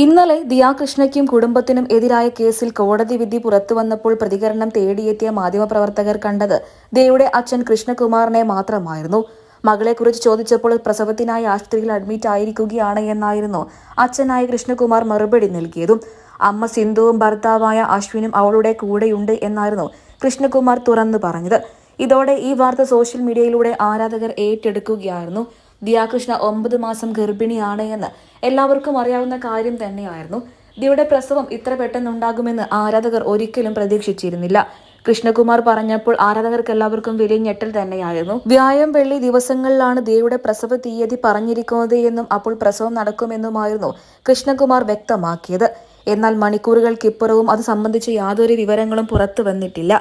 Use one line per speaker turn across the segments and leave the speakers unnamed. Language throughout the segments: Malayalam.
ഇന്നലെ ദിയാകൃഷ്ണയ്ക്കും കുടുംബത്തിനും എതിരായ കേസിൽ കോടതി വിധി പുറത്തുവന്നപ്പോൾ പ്രതികരണം തേടിയെത്തിയ മാധ്യമപ്രവർത്തകർ കണ്ടത് ദയുടെ അച്ഛൻ കൃഷ്ണകുമാറിനെ മാത്രമായിരുന്നു. മകളെക്കുറിച്ച് ചോദിച്ചപ്പോൾ പ്രസവത്തിനായി ആശുപത്രിയിൽ അഡ്മിറ്റ് ആയിരിക്കുകയാണ് എന്നായിരുന്നു അച്ഛനായ കൃഷ്ണകുമാർ മറുപടി നൽകിയതും. അമ്മ സിന്ധുവും ഭർത്താവായ അശ്വിനും അവളുടെ കൂടെയുണ്ട് എന്നായിരുന്നു കൃഷ്ണകുമാർ തുറന്നു പറഞ്ഞത്. ഇതോടെ ഈ വാർത്ത സോഷ്യൽ മീഡിയയിലൂടെ ആരാധകർ ഏറ്റെടുക്കുകയായിരുന്നു. ദിയാകൃഷ്ണ ഒമ്പത് മാസം ഗർഭിണിയാണ് എന്ന് എല്ലാവർക്കും അറിയാവുന്ന കാര്യം തന്നെയായിരുന്നു. ദിയുടെ പ്രസവം ഇത്ര പെട്ടെന്നുണ്ടാകുമെന്ന് ആരാധകർ ഒരിക്കലും പ്രതീക്ഷിച്ചിരുന്നില്ല. കൃഷ്ണകുമാർ പറഞ്ഞപ്പോൾ ആരാധകർക്ക് എല്ലാവർക്കും വലിയ ഞെട്ടൽ തന്നെയായിരുന്നു. വ്യായം വെള്ളി ദിവസങ്ങളിലാണ് ദേവിയുടെ പ്രസവ തീയതി പറഞ്ഞിരിക്കുന്നത് എന്നും അപ്പോൾ പ്രസവം നടക്കുമെന്നുമായിരുന്നു കൃഷ്ണകുമാർ വ്യക്തമാക്കിയത്. എന്നാൽ മണിക്കൂറുകൾക്കിപ്പുറവും അത് സംബന്ധിച്ച് യാതൊരു വിവരങ്ങളും പുറത്തു വന്നിട്ടില്ല.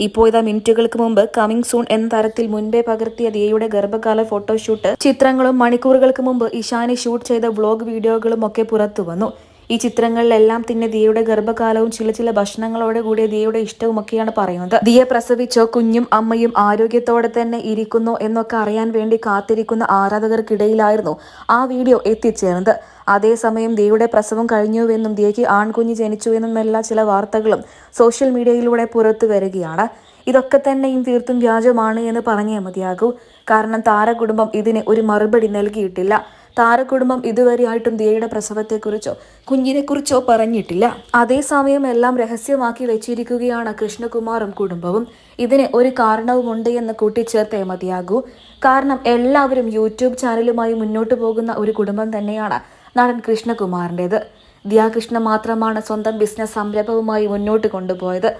ഇപ്പോൾ ഇതാ മിനിറ്റുകൾക്ക് മുമ്പ് കമ്മിങ് സൂൺ എന്ന തരത്തിൽ മുൻപേ പകർത്തിയ ദിയയുടെ ഗർഭകാല ഫോട്ടോഷൂട്ട് ചിത്രങ്ങളും മണിക്കൂറുകൾക്ക് മുമ്പ് ഇഷാനി ഷൂട്ട് ചെയ്ത വ്ളോഗ് വീഡിയോകളും ഒക്കെ പുറത്തു വന്നു ഈ ചിത്രങ്ങളിലെല്ലാം തന്നെ ദിയയുടെ ഗർഭകാലവും ചില ചില ഭക്ഷണങ്ങളോടെ കൂടിയ ദിയയുടെ ഇഷ്ടവുമൊക്കെയാണ് പറയുന്നത്. ദിയ പ്രസവിച്ചോ കുഞ്ഞും അമ്മയും ആരോഗ്യത്തോടെ തന്നെ ഇരിക്കുന്നു എന്നൊക്കെ അറിയാൻ വേണ്ടി കാത്തിരിക്കുന്ന ആരാധകർക്കിടയിലായിരുന്നു ആ വീഡിയോ എത്തിച്ചേർന്നത്. അതേസമയം ദിയയുടെ പ്രസവം കഴിഞ്ഞുവെന്നും ദിയയ്ക്ക് ആൺകുഞ്ഞ് ജനിച്ചുവെന്നും എല്ലാ ചില വാർത്തകളും സോഷ്യൽ മീഡിയയിലൂടെ പുറത്തു വരികയാണ്. ഇതൊക്കെ തന്നെയും തീർത്തും വ്യാജമാണ് എന്ന് പറഞ്ഞേ മതിയാകൂ. കാരണം താരകുടുംബം ഇതിന് ഒരു മറുപടി നൽകിയിട്ടില്ല. താരകുടുംബം ഇതുവരെയായിട്ടും ദിയയുടെ പ്രസവത്തെക്കുറിച്ചോ കുഞ്ഞിനെക്കുറിച്ചോ പറഞ്ഞിട്ടില്ല. അതേസമയം എല്ലാം രഹസ്യമാക്കി വെച്ചിരിക്കുകയാണ് കൃഷ്ണകുമാറും കുടുംബവും. ഇതിന് ഒരു കാരണവുമുണ്ട് എന്ന് കൂട്ടിച്ചേർത്തേ മതിയാകൂ. കാരണം എല്ലാവരും യൂട്യൂബ് ചാനലുമായി മുന്നോട്ട് പോകുന്ന ഒരു കുടുംബം തന്നെയാണ് നടൻ കൃഷ്ണകുമാറിന്റെത്. ദിയാകൃഷ്ണ മാത്രമാണ് സ്വന്തം ബിസിനസ് സംരംഭവുമായി മുന്നോട്ട് കൊണ്ടുപോയത്.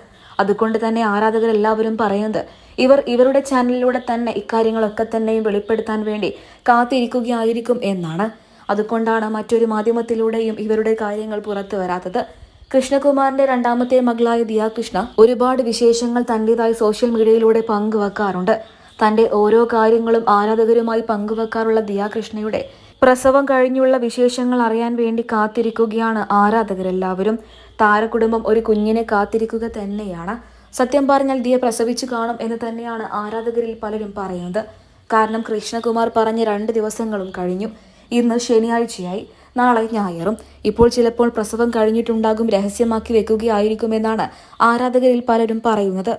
അതുകൊണ്ട് തന്നെ ആരാധകർ എല്ലാവരും പറയുന്നത് ഇവർ ഇവരുടെ ചാനലിലൂടെ തന്നെ ഇക്കാര്യങ്ങളൊക്കെ തന്നെയും വെളിപ്പെടുത്താൻ വേണ്ടി കാത്തിരിക്കുകയായിരിക്കും എന്നാണ്. അതുകൊണ്ടാണ് മറ്റൊരു മാധ്യമത്തിലൂടെയും ഇവരുടെ കാര്യങ്ങൾ പുറത്തു വരാത്തത്. കൃഷ്ണകുമാറിന്റെ രണ്ടാമത്തെ മകളായ ദിയാ കൃഷ്ണ ഒരുപാട് വിശേഷങ്ങൾ തന്റേതായി സോഷ്യൽ മീഡിയയിലൂടെ പങ്കുവെക്കാറുണ്ട്. തന്റെ ഓരോ കാര്യങ്ങളും ആരാധകരുമായി പങ്കുവെക്കാറുള്ള ദിയാകൃഷ്ണയുടെ പ്രസവം കഴിഞ്ഞുള്ള വിശേഷങ്ങൾ അറിയാൻ വേണ്ടി കാത്തിരിക്കുകയാണ് ആരാധകരെല്ലാവരും. താരകുടുംബം ഒരു കുഞ്ഞിനെ കാത്തിരിക്കുക തന്നെയാണ്. സത്യം പറഞ്ഞാൽ ദിയ പ്രസവിച്ചു കാണും എന്ന് തന്നെയാണ് ആരാധകരിൽ പലരും പറയുന്നത്. കാരണം കൃഷ്ണകുമാർ പറഞ്ഞ രണ്ട് ദിവസങ്ങളും കഴിഞ്ഞു. ഇന്ന് ശനിയാഴ്ചയായി നാളെ ഞായറും. ഇപ്പോൾ ചിലപ്പോൾ പ്രസവം കഴിഞ്ഞിട്ടുണ്ടാകും രഹസ്യമാക്കി വെക്കുകയായിരിക്കുമെന്നാണ് ആരാധകരിൽ പലരും പറയുന്നത്.